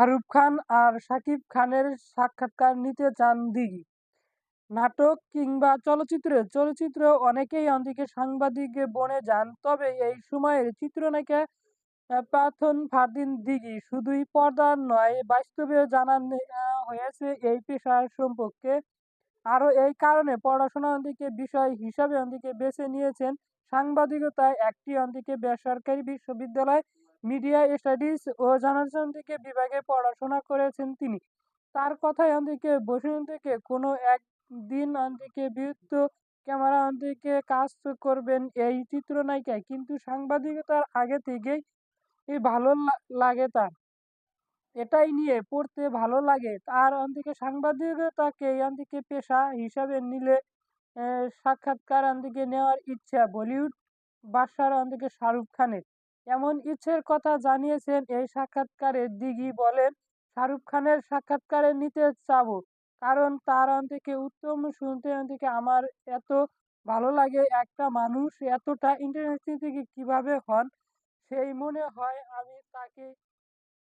শাহরুখ খান আর শাকিব খানের সাক্ষাৎকার নিতে চান দিঘি। নাটক কিংবা চলচ্চিত্রে, চলচ্চিত্র অনেকেই অন্তিকে সাংবাদিক বনে যান, তবে এই সময়ের চিত্রনায়িকা পাথন ফারদিন দিঘি শুধুই পর্দার নয় বাস্তবেও জানান হয়েছে এই পেশার সম্পর্কে। আরও এই কারণে পড়াশোনা দিকে বিষয় হিসাবে অন্তিকে বেছে নিয়েছেন। সাংবাদিকতায় একটি অন্তিকে বেসরকারি বিশ্ববিদ্যালয় মিডিয়া স্টাডিজ ও জার্নালিজম থেকে বিভাগে পড়াশোনা করেছেন তিনি। তার কথায় অন্তিকে বসে থেকে কোনো একদিন অন্তিকে বিরুদ্ধ ক্যামেরা অন্তিকে কাজ করবেন এই চিত্রনায়িকা কিন্তু সাংবাদিকতার আগে থেকেই ভালো লাগে তার। এটাই নিয়ে পড়তে ভালো লাগে। আর অন্তিকে সাংবাদিকতাকে অন্তিকে পেশা হিসাবে নিলে সাক্ষাৎকার অন্তিকে নেওয়ার ইচ্ছা বলিউড বাদশার অন্তিকে শাহরুখ খানের। এমন ইচ্ছের কথা জানিয়েছেন এই সাক্ষাৎকারে দিঘি বলেন, শাহরুখ খানের সাক্ষাৎকারে নিতে চাব, কারণ তার থেকে উত্তম শুনতে থেকে আমার এত ভালো লাগে, একটা মানুষ এতটা ইন্টারেস্টিং থেকে কীভাবে হন, সেই মনে হয় আমি তাকে